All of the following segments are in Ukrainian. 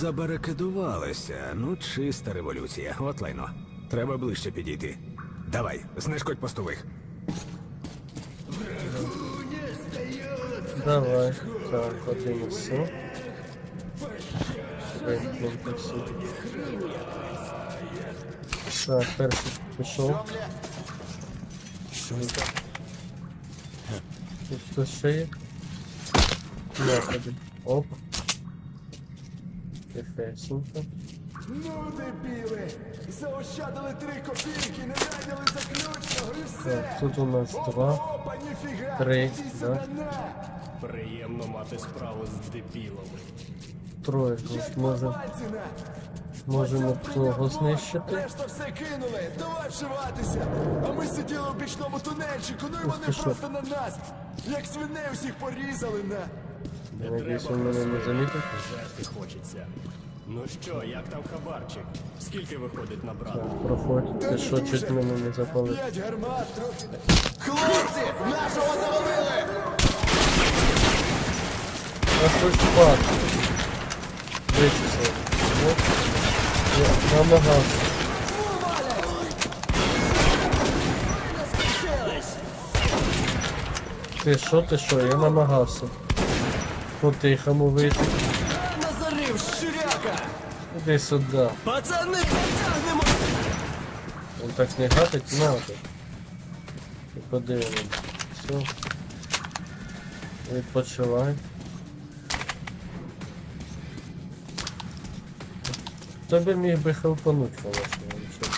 Забарикадувалися. Ну, чиста революція. От лайно. Треба ближче підійти. Давай, знешкодь постових. Давай. Так, один все. Так, перший пішов. Тут хтось ще є? Опа. Тихесенько. Ну, дебіли! Заощадили три копійки, не найняли заключного і все! Так, тут у нас два. Опа, ніфіга! Три, Іди да. на! Приємно мати справу з дебілами. Троє. Ось може, Пальці можемо того знищити. Решта все кинули! Давай вшиватися! А ми сиділи у бічному тунельчику, ну і вони ти що? просто на нас! Як свиней усіх порізали на! Я надіюсь, він мене не замітив. Жерти хочеться. Ну що, як там хабарчик? Скільки виходить на брата? Так, проходь. Ти що, чуть мене не запалив? П'ять гармат, трохи... Хлопці! Нашого завалили! А хоч пак. Вичислив. Ну, я намагався. Ти що, ти що, я намагався. По-тихому вийти. Назарив, щуряка! Іди сюди. Пацани, тягнемо! Он так не гатить надо. І подивимо. Все. Відпочивай. Тобі міг би хелпануть, конечно.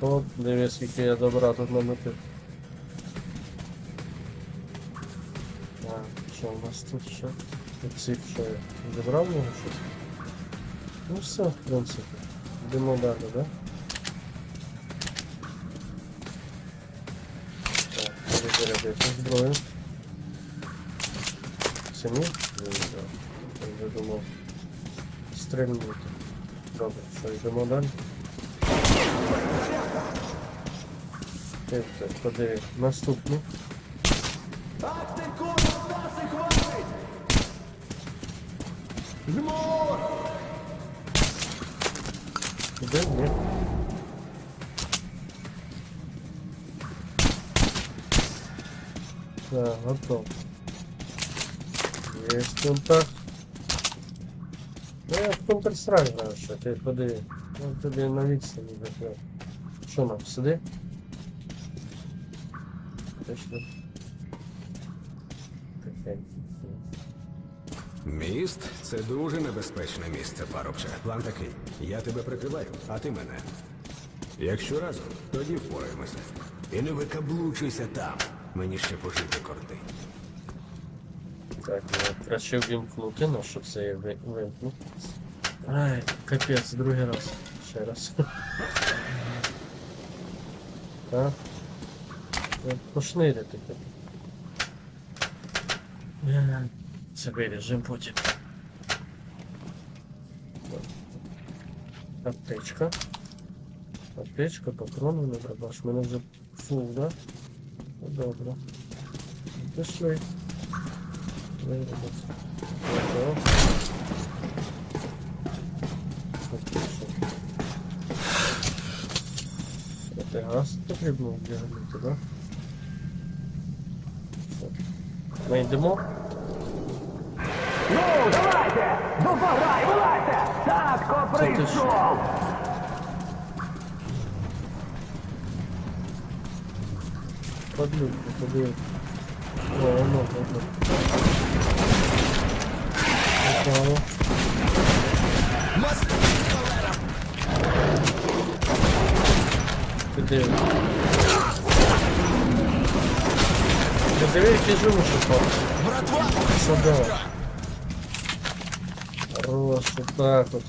От, дивись, скільки я добра тут намотив. Що у нас тут ще? Цих я? Забрав щось? Ну все, в принципі. Йдемо далі, да? Так, перезарядити зброю. Самі? Не знаю. Я вже думав. Стрельнути. Добре, що йдемо далі? Так, так. Ах ти Жмо! Де? Ні. Так, готов. Есть контакт. Ну, я в Counter-Strike граю, що ти подиви. Ну, тобі на відстані закрив. Що нам, сиди? Точно. Міст це дуже небезпечне місце, парубче. План такий. Я тебе прикриваю, а ти мене. Якщо разом, тоді впораємося. І не викаблучуйся там. Мені ще пожити корти. Так, ну, краще вімкнути, ну що це я ви- вимкну. Ай, капець, другий раз. Ще раз. Так. Пошнирити таке. Е, Це виріжем потім. Аптечка. Аптечка, патрони не дробаш. Мене вже фул, да? Ну, Добре. Пішли. Виробити. Ого. Отлично. Це газ потрібно вдягнути, да? Що? Ми йдемо? Ну, давайте! Допограй, вилазьте! Татко прийшов! що? Подлюбку, подивись. О, воно, воно. Попало. Ти диви. Ти диви, який живу шукав. Сюди. Хорош, отак от.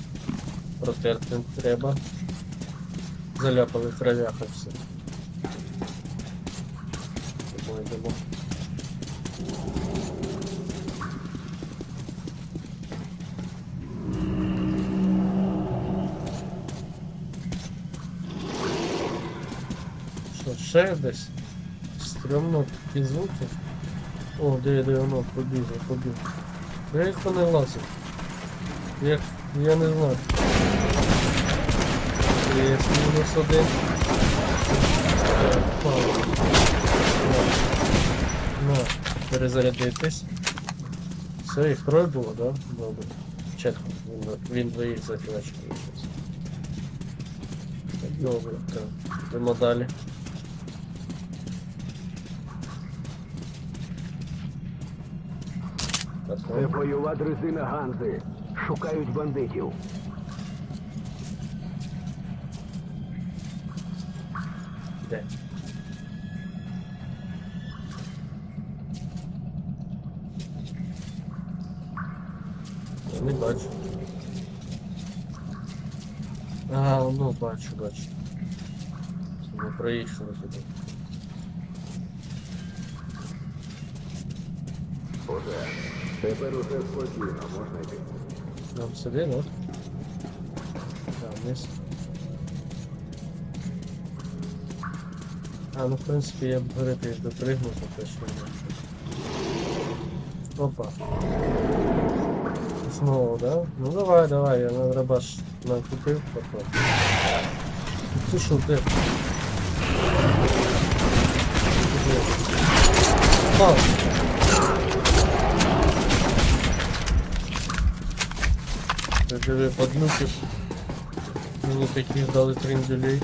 Протерти треба. Заляпали кровяха все. Тому йдемо. Що, ще десь? Стрьомно такі звуки. О, де де воно побігло, побігло. Де їх вони лазять? Я, я не знаю. Є мінус один. На. Перезарядитись. Все, їх троє було, да? Добре. Четверо. Він, він двоїх захилачив. Добре, так. Йдемо далі. Бойова дрезина Ганзи. Шукають бандитів. Де? Я не бачу. А, ну бачу, бачу. Ми проїхали туди. Уже. Тепер усе спокійно, можна йти. Нам сюди, ну? Так, вниз. А, ну в принципі я б говорити допригнув, то що не. Опа. Знову, да? Ну давай, давай, я на рабаш накупив потом. Ти що, де? Де? Диви, поднуків. Мені таких дали трендюлей.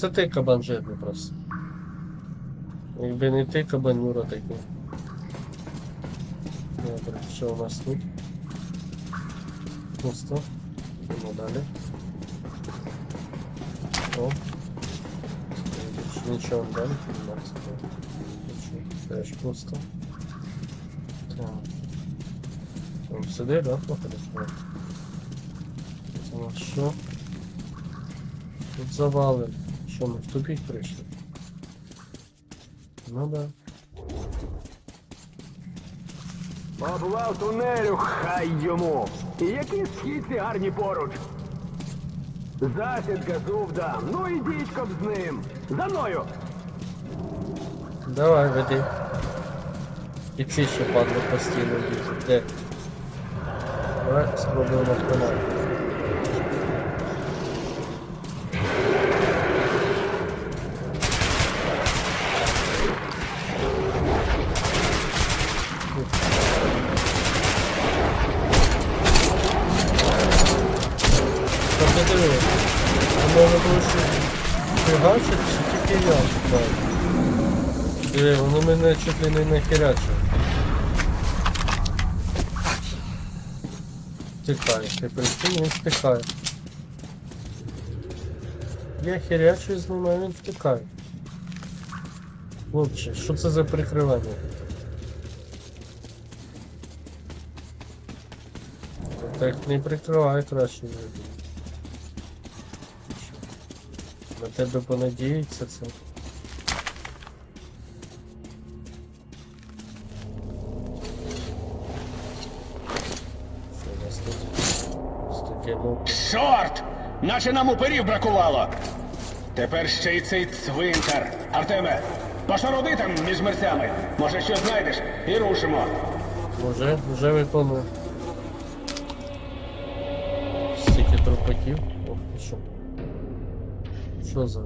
Це ти кабан жирний просто. Якби не ти кабанюра такий. Добре, що у нас тут? Пусто. Йдемо далі. О. Більше нічого не далі. Теж пусто. Так. Сюди, да, походиш? Це нас що? Тут завалим. Що ми в тупик прийшли? Ну да. Обвал тунелю, хай йому. І які східці гарні поруч. Засідка зуб дам. Ну ідіть коб з ним. За мною. Давай, веди. І ці ще падли постійно лізуть. Де? Давай спробуємо автомат. Чуть ли не нахерячило. Втикає, ти прикинь, він втикає. Я херячу з ним, а він втикає. Хлопче, що це за прикривання? Так не прикривай краще. На тебе понадіється це. Чорт! Наче нам уперів бракувало. Тепер ще й цей цвинтар. Артеме, пошароди там між мерцями. Може, що знайдеш і рушимо. Уже, вже виконую. Стільки трупаків. Ох, і що? Що за?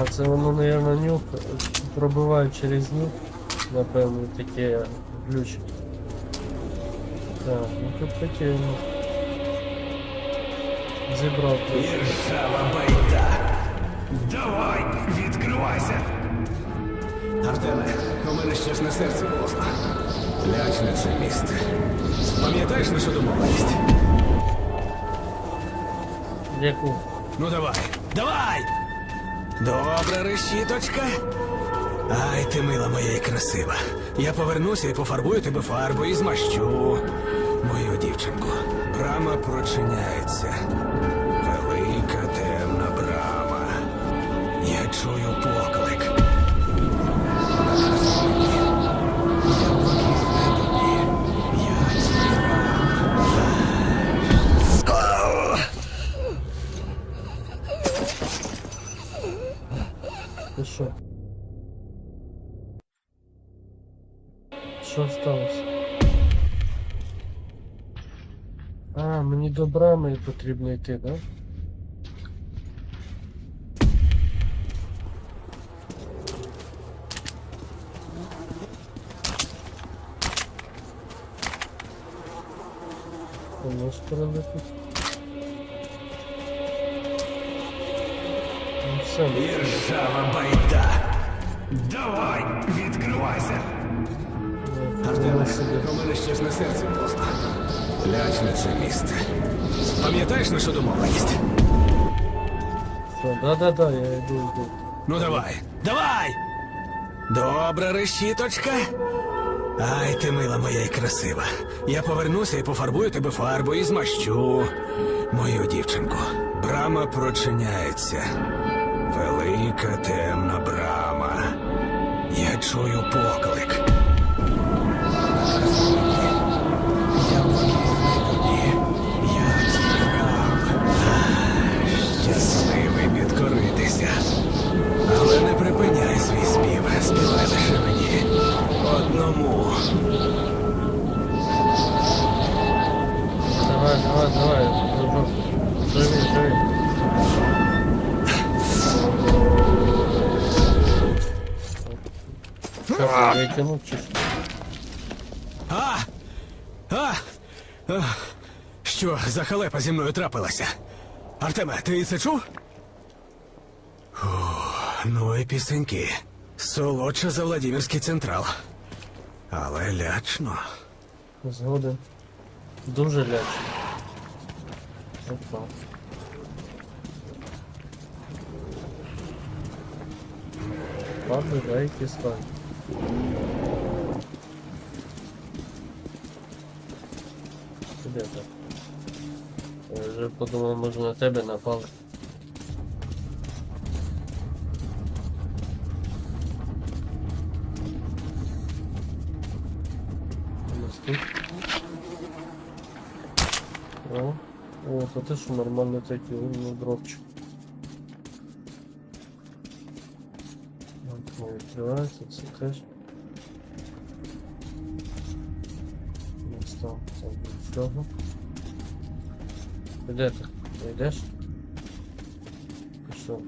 А, це воно, наверное, нюх пробиває через нюх. Напевно, таке глючить. Так, ну тут таке. ну. Зібрав ключ. Іржава байда! Давай, відкривайся! Артеме, у мене щось на серці голосно. Ляч на це місце. Пам'ятаєш нашу домовленість? Яку? Ну давай, давай! Добра решіточка. Ай, ти мила моя і красива. Я повернуся і пофарбую тебе фарбою і змащу. Мою дівчинку. Брама прочиняється. До брами потрібно йти, да? Воно скоро. Ну все, ну, Іржава байда. Давай, відкривайся. Артеме, у мене щось на серці просто. Ляч на це місце. Пам'ятаєш нашу домовленість? да-да-да, я йду, йду. Ну давай, давай! Добра решіточка. Ай, ти мила моя і красива. Я повернуся і пофарбую тебе фарбою і змащу. Мою дівчинку. Брама прочиняється. Велика темна брама. Я чую поклик. Чи що? А! А! а! Що за халепа зі мною трапилася? Артеме, ти це чув? О, ну і пісеньки. Солодша за Владимирський централ. Але лячно. Згоден. Дуже лячно. Опа. Ладно, дай кисло. Де так? Я вже подумав, може на тебе напали. О, о, то ти що нормально такий дропчик. Не відкривається, це теж. Ось там, там нічого. Де ти? Ти йдеш? Пішов.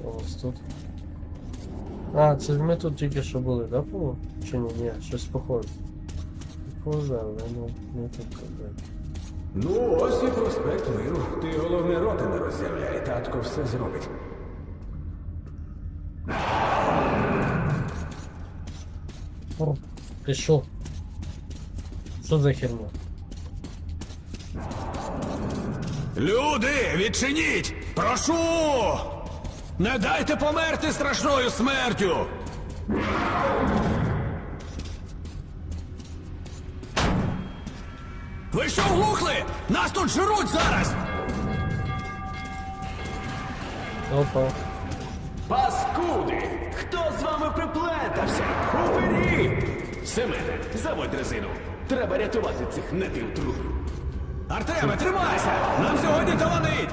Що у нас тут? А, це ж ми тут тільки що були, да, було? Чи ні? Ні, щось похоже. Похоже, але ну, не тут казати. Ну, ось і проспект миру. Ти головне роти не роззявляй, татко все зробить. О, ти що? Що за херня? Люди, відчиніть! Прошу! Не дайте померти страшною смертю! Ви що? Нас тут жируть зараз! Опа. Паскуди! Хто з вами приплетався? Уберіть! Семене, заводь резину. Треба рятувати цих напівтрупів. Артеме, тримайся! Нам сьогодні таланить!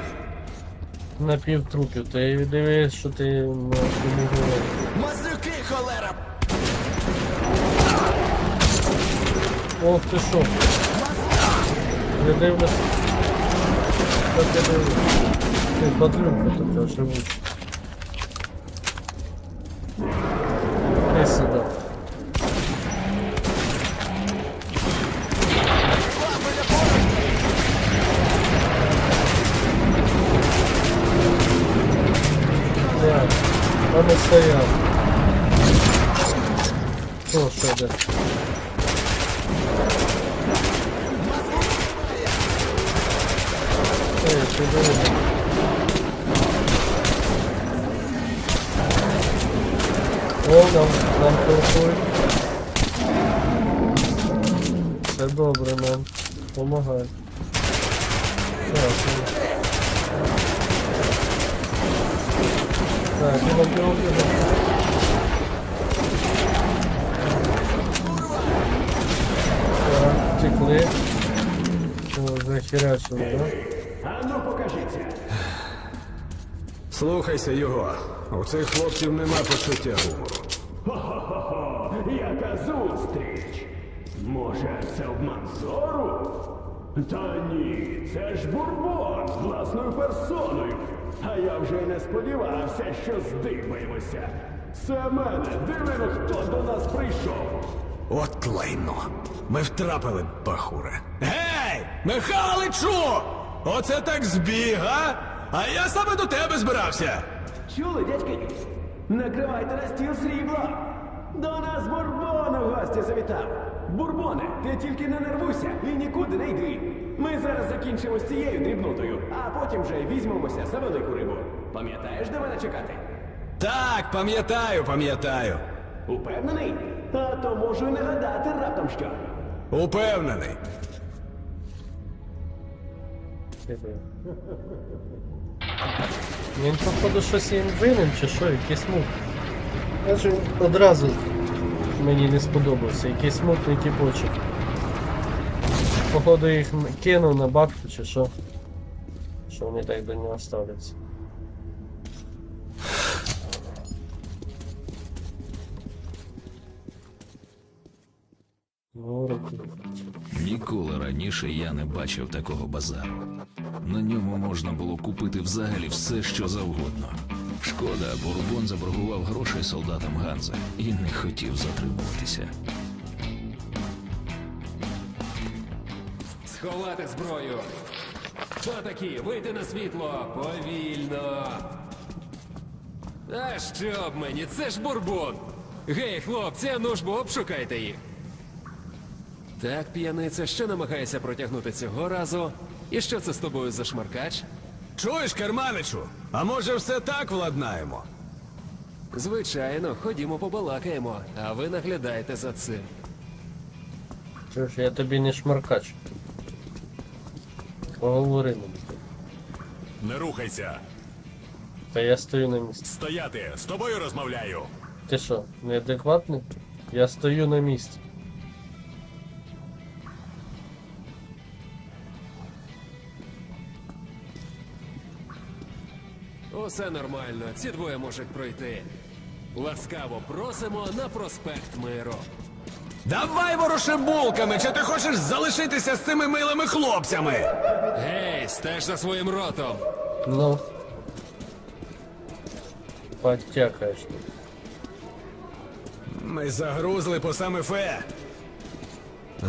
На півтрупів. Ти дивись, що ти на цьому говориш. Маслюки, холера! Ох ти що? Не дивлюсь. Що ти дивишся? Ти подрюка така Все добре нам. Помагай. Дякую. Так, бігом, бігом, бігом. Так, втекли. О, захерячили, да? Ану, покажіться. Слухайся його. У цих хлопців нема почуття гумору. Хо-хо-хо, яка зустріч! Може, це обман зору? Та ні, це ж бурбон з власною персоною. А я вже й не сподівався, що здибаємося. Це мене, дивино, хто до нас прийшов. От лайно. Ми втрапили, бахуре. Гей! Михайличу! Оце так збіг, а? А я саме до тебе збирався. Чули, дядьки? Накривайте на стіл срібла. До нас Бурбон у гості завітав. Бурбоне, ти тільки не нервуйся і нікуди не йди. Ми зараз закінчимо з цією дрібнотою, а потім вже візьмемося за велику рибу. Пам'ятаєш, де мене чекати? Так, пам'ятаю, пам'ятаю. Упевнений? А то можу й нагадати раптом що. Упевнений. Він походу щось їм винен чи що, якийсь мук. Він одразу мені не сподобався, якийсь мутний тіпочок. Походу їх кинув на бабку чи що. Що вони так до нього ставляться. Ну. Ніколи раніше я не бачив такого базару. На ньому можна було купити взагалі все, що завгодно. Шкода, Бурбон заборгував грошей солдатам Ганза і не хотів затримуватися. Сховати зброю. Хто такі? Вийти на світло. Повільно. А що б мені? Це ж бурбон. Гей, хлопці, а ну ж бо обшукайте їх. Так, п'яниця, що намагається протягнути цього разу? І що це з тобою за шмаркач? Чуєш, керманичу? А може все так владнаємо? Звичайно, ходімо побалакаємо, а ви наглядаєте за цим. Що ж, я тобі не шмаркач. Поговори мені. Не рухайся. Та я стою на місці. Стояти. З тобою розмовляю. Ти що, неадекватний? Я стою на місці. Усе нормально, ці двоє можуть пройти. Ласкаво просимо на проспект Миру. Давай воруши булками, чи ти хочеш залишитися з цими милими хлопцями? Гей, стеж за своїм ротом. Ну. Подтякаєш. ти. Ми загрузли по саме фе. А,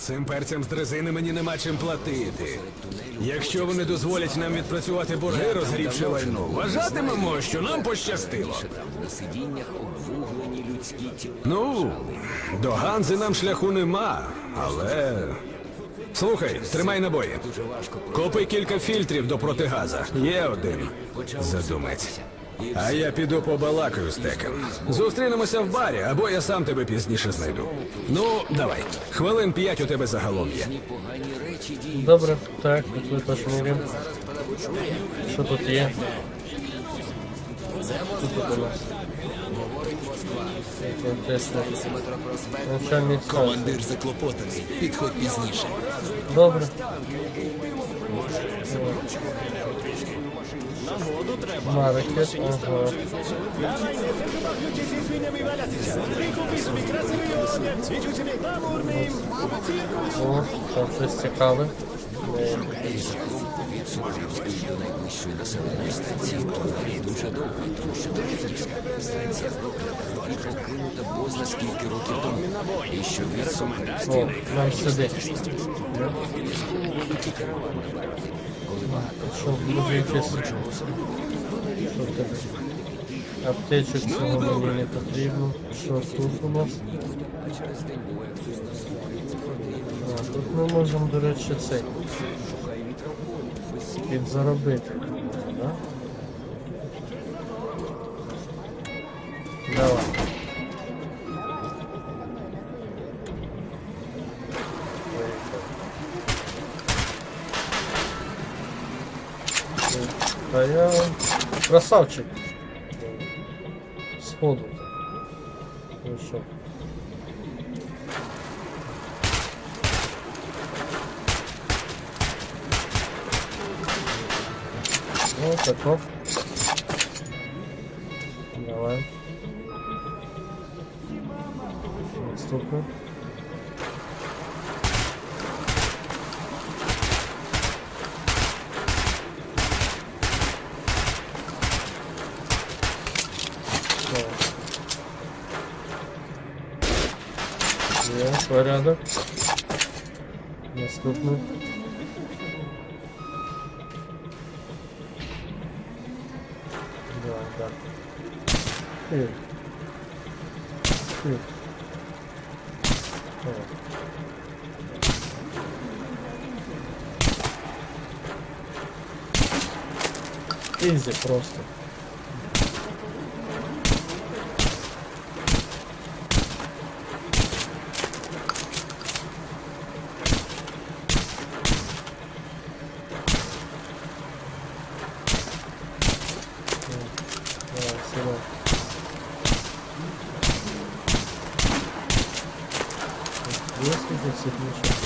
цим перцям з дрезини мені нема чим платити. Якщо вони дозволять нам відпрацювати борги, розгрівши лайно, вважатимемо, що нам пощастило. Ну, до Ганзи нам шляху нема, але. Слухай, тримай набої. Купи кілька фільтрів до протигаза. Є один. Задумець. А я піду побалакаю з теком. Зустрінемося в барі, або я сам тебе пізніше знайду. Ну, давай. Хвилин п'ять у тебе загалом є. Добре, так, тут ви теж. Що тут є? Тут у нас? Станції. заклопотаний. Підходь пізніше. Добре. Маркет, ага. О, там щось цікаве. Е, О, нам сюди. Що, буде якесь... Що в? Аптечок цього мені не потрібно. Що тут у нас? А, тут ми можемо, до речі, цей. Підзаробити. Красавчик. Сходу. Ну що? Ну, так, оп. Давай. Наступно. Порядок. Наступно. Да, да. Хиль. Хиль. О. Изи просто. Давай, сюда. Если же всех ничего.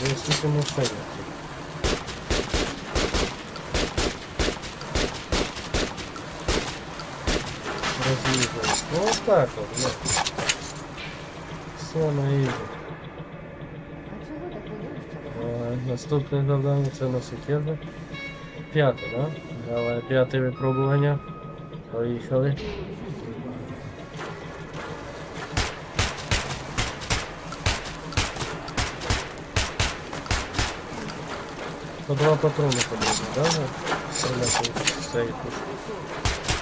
Действительно шарит. Разъезжает. Ну вот так вот, да. Все на изи. Давай, наступне завдання це на секунду. П'яте, да? Давай, п'яте випробування. Поїхали. По два патрона потрібно, да? Стріляти цієї пушки.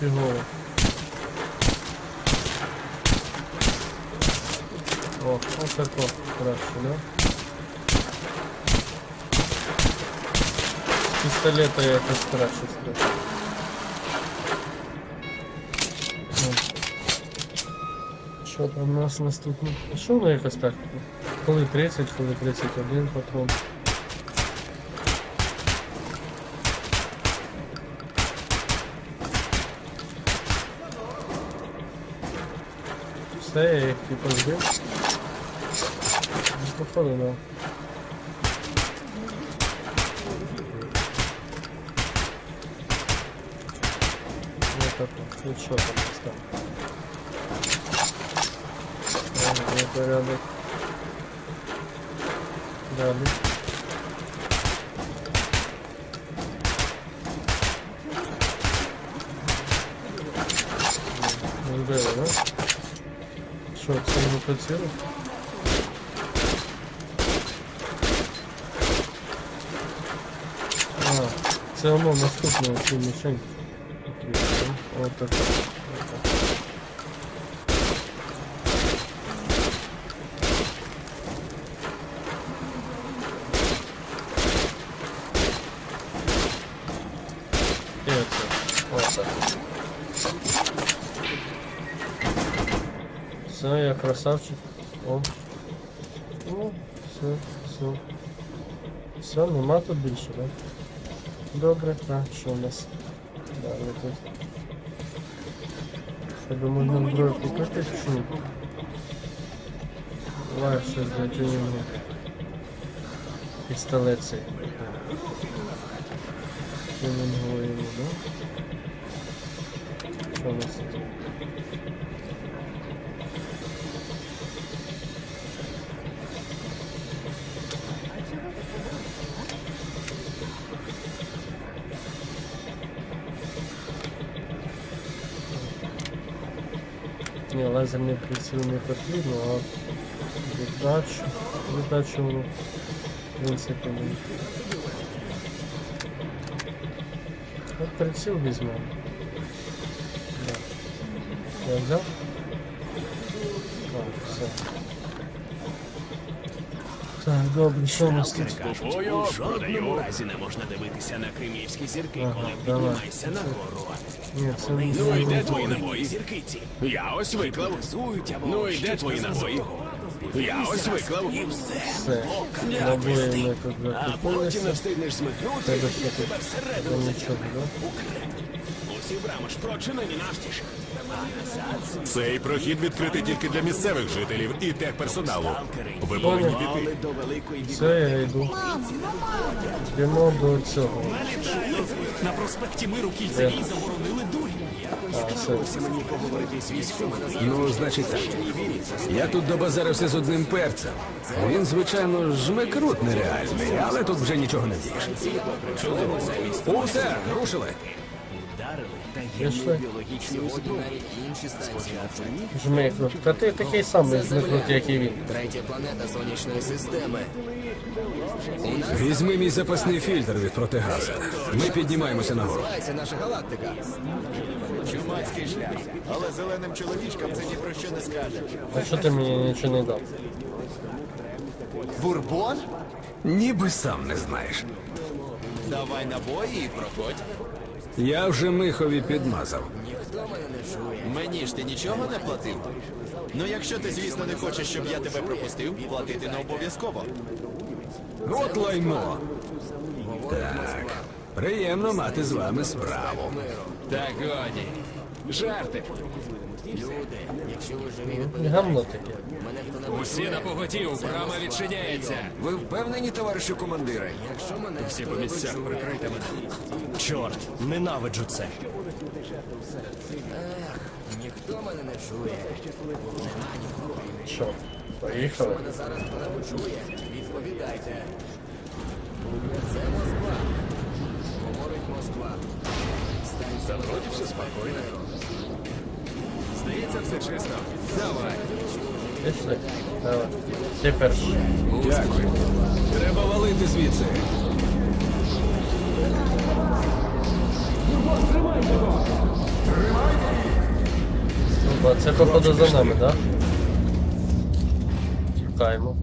фігово. О, ось тако краще, да? З пістолета якось краще стріляти. Ну. Що там у нас наступне? А Що воно якось так? Коли 30, коли 31 патрон. Все, я їх типу збив. Ну, походу, да. Вот так вот. Ну что там у нас порядок. Далі. Ну, да? Що, це не працює? А, це воно наступне цю мішень. Ось так. І оце. Ось так. Все, я красавчик. О. Ну, все, все. Все, нема тут більше, так? Добре, так, що у нас? Далі тут. Тебе можна зброю купити чи ні? Давай щось затягнемо. Пістолет цей. Тюнінговий да? Що у нас тут? Ні, лазерний приціл не потрібно, а віддачу, віддачу, воно, в принципі, не. От приціл візьмемо. Да. Я взяв? А, все. Так, добре, що у нас тут? В жодному разі не можна дивитися на кремлівські зірки, Ага, коли давай. піднімайся нагору. Ні, це Ну і де твої набої. Я ось виклав. Ну і де твої набої? Я ось виклав. І все. все. Набої ми тут А потім не встигнеш змикнути, Тебе тут? всередину затягне. да? Усі брами ж прочинені навстіж. Цей прохід відкритий тільки для місцевих жителів і техперсоналу. Ви повинні піти. Але до великої біди. Все, я йду. Йдемо до цього. На проспекті Миру кільцевій заборонили дурі. Все. Мені поговорити з військовими. Ну, значить так. Я тут добазарився з одним перцем. Він, звичайно, жмекрут нереальний, але тут вже нічого не дієш. Усе, рушили. Пішли. Жмикнут. Та ти такий самий жмикнут, як і він. Третя планета сонячної системи. Візьми мій запасний фільтр від протигаза. Ми піднімаємося нагору. Це наша галактика. Чумацький шлях. Але зеленим чоловічкам це ні про що не скаже. А що ти мені нічого не дав? Бурбон? Ніби сам не знаєш. Давай набої і проходь. Я вже михові підмазав. Мені ж ти нічого не платив? Ну, якщо ти, звісно, не хочеш, щоб я тебе пропустив, платити не обов'язково. От лайно. Так. Приємно мати з вами справу. Так годі. Жарти. Люди, якщо Гамно таке. Усі на поготів, брама відчиняється. Ви впевнені, товаришу командире? Всі по місцях прикрийте мене. Чорт, ненавиджу це. Ніхто мене не чує. Що? Поїхали. Зараз хто-небудь чує. Відповідайте. Та вроді все спокійно. Здається, все чисто. Давай. Пішли. Давай. Ти перший. Дякую. Треба валити звідси. Опа, це походу за нами, так? Да? Тікаємо.